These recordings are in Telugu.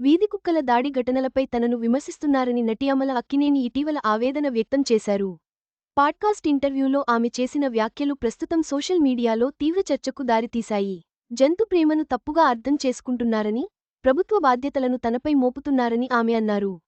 వీధి కుక్కల దాడి ఘటనలపై తనను విమర్శిస్తున్నారని నటి అమల అక్కినేని ఇటీవల ఆవేదన వ్యక్తం చేశారు. పాడ్కాస్ట్ ఇంటర్వ్యూలో ఆమె చేసిన వ్యాఖ్యలు ప్రస్తుతం సోషల్ మీడియాలో తీవ్ర చర్చకు దారితీశాయి. జంతు ప్రేమను తప్పుగా అర్థం చేసుకుంటున్నారని ప్రభుత్వ బాధ్యతలను తనపై మోపుతున్నారని ఆమె అన్నారు.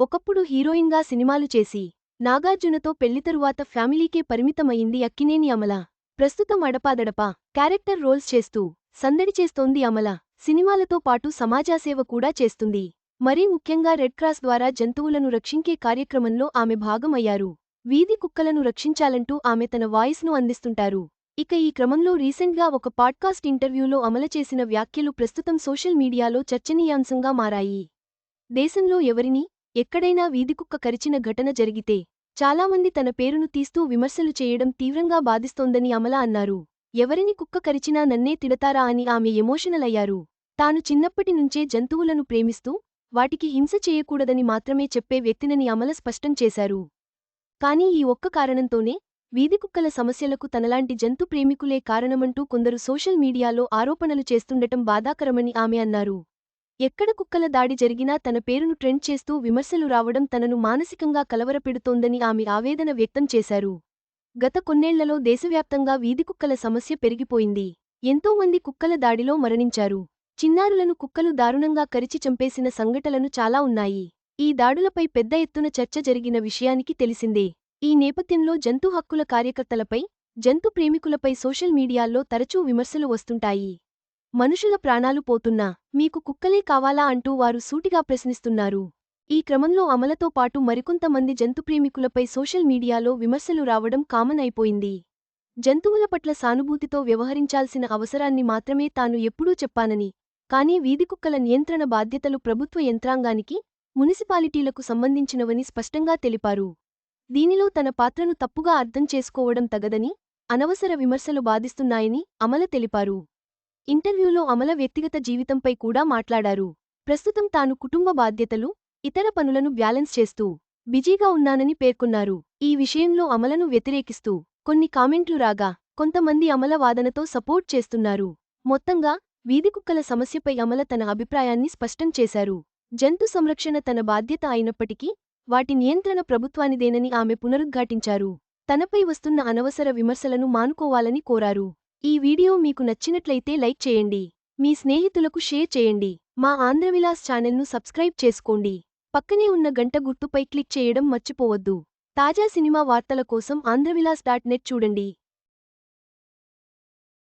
ఒకప్పుడు హీరోయిన్గా సినిమాలు చేసి నాగార్జునతో పెళ్ళి తరువాత ఫ్యామిలీకే పరిమితమయింది అక్కినేని అమల. ప్రస్తుతం అడపాదడపా క్యారెక్టర్ రోల్స్ చేస్తూ సందడి చేస్తోంది అమల. సినిమాలతో పాటు సమాజాసేవ కూడా చేస్తుంది. మరీ ముఖ్యంగా రెడ్ క్రాస్ ద్వారా జంతువులను రక్షించే కార్యక్రమంలో ఆమె భాగమయ్యారు. వీధి కుక్కలను రక్షించాలంటూ ఆమె తన వాయిస్ను అందిస్తుంటారు. ఇక ఈ క్రమంలో రీసెంట్గా ఒక పాడ్కాస్ట్ ఇంటర్వ్యూలో అమలు చేసిన వ్యాఖ్యలు ప్రస్తుతం సోషల్ మీడియాలో చర్చనీయాంశంగా మారాయి. దేశంలో ఎవరిని ఎక్కడైనా వీధికుక్క కరిచిన ఘటన జరిగితే చాలామంది తన పేరును తీస్తూ విమర్శలు చేయడం తీవ్రంగా బాధిస్తోందని అమల అన్నారు. ఎవరిని కుక్క కరిచినా నన్నే తిడతారా అని ఆమె ఎమోషనల్ అయ్యారు తాను చిన్నప్పటి నుంచే జంతువులను ప్రేమిస్తూ వాటికి హింస చేయకూడదని మాత్రమే చెప్పే వ్యక్తినని అమల స్పష్టం చేశారు. కానీ ఈ ఒక్క కారణంతోనే వీధికుక్కల సమస్యలకు తనలాంటి జంతు ప్రేమికులే కారణమంటూ కొందరు సోషల్ మీడియాలో ఆరోపణలు చేస్తుండటం బాధాకరమని ఆమె అన్నారు. ఎక్కడ కుక్కల దాడి జరిగినా తన పేరును ట్రెండ్ చేస్తూ విమర్శలు రావడం తనను మానసికంగా కలవరపెడుతోందని ఆమె ఆవేదన వ్యక్తం చేశారు. గత కొన్నేళ్ళలో దేశవ్యాప్తంగా వీధికుక్కల సమస్య పెరిగిపోయింది. ఎంతోమంది కుక్కల దాడిలో మరణించారు. చిన్నారులను కుక్కలు దారుణంగా కరిచి చంపేసిన సంఘటనలు చాలా ఉన్నాయి. ఈ దాడులపై పెద్ద ఎత్తున చర్చ జరిగిన విషయానికి తెలిసిందే. ఈ నేపథ్యంలో జంతు హక్కుల కార్యకర్తలపై జంతు ప్రేమికులపై సోషల్ మీడియాల్లో తరచూ విమర్శలు వస్తుంటాయి. మనుషుల ప్రాణాలు పోతున్నా మీకు కుక్కలే కావాలా అంటూ వారు సూటిగా ప్రశ్నిస్తున్నారు. ఈ క్రమంలో అమలతో పాటు మరికొంతమంది జంతుప్రేమికులపై సోషల్ మీడియాలో విమర్శలు రావడం కామన్ అయిపోయింది. జంతువుల పట్ల సానుభూతితో వ్యవహరించాల్సిన అవసరాన్ని మాత్రమే తాను ఎప్పుడూ చెప్పానని కానీ వీధికుక్కల నియంత్రణ బాధ్యతలు ప్రభుత్వ యంత్రాంగానికి మునిసిపాలిటీలకు సంబంధించినవని స్పష్టంగా తెలిపారు. దీనిలో తన పాత్రను తప్పుగా అర్థం చేసుకోవడం తగదని అనవసర విమర్శలు బాధిస్తున్నాయని అమల తెలిపారు. ఇంటర్వ్యూలో అమల వ్యక్తిగత జీవితంపై కూడా మాట్లాడారు. ప్రస్తుతం తాను కుటుంబ బాధ్యతలు ఇతర పనులను బ్యాలెన్స్ చేస్తూ బిజీగా ఉన్నానని పేర్కొన్నారు. ఈ విషయంలో అమలను వ్యతిరేకిస్తూ కొన్ని కామెంట్లు రాగా కొంతమంది అమల వాదనతో సపోర్ట్ చేస్తున్నారు. మొత్తంగా వీధికుక్కల సమస్యపై అమల తన అభిప్రాయాన్ని స్పష్టం చేశారు. జంతు సంరక్షణ తన బాధ్యత అయినప్పటికీ వాటి నియంత్రణ ప్రభుత్వానిదేనని ఆమె పునరుద్ఘాటించారు. తనపై వస్తున్న అనవసర విమర్శలను మానుకోవాలని కోరారు. ఈ వీడియో మీకు నచ్చినట్లయితే లైక్ చేయండి. మీ స్నేహితులకు షేర్ చేయండి. మా ఆంధ్రవిలాస్ ఛానల్ను సబ్స్క్రైబ్ చేసుకోండి. పక్కనే ఉన్న గంట గుర్తుపై క్లిక్ చేయడం మర్చిపోవద్దు. తాజా సినిమా వార్తల కోసం ఆంధ్రవిలాస్ డాట్ నెట్ చూడండి.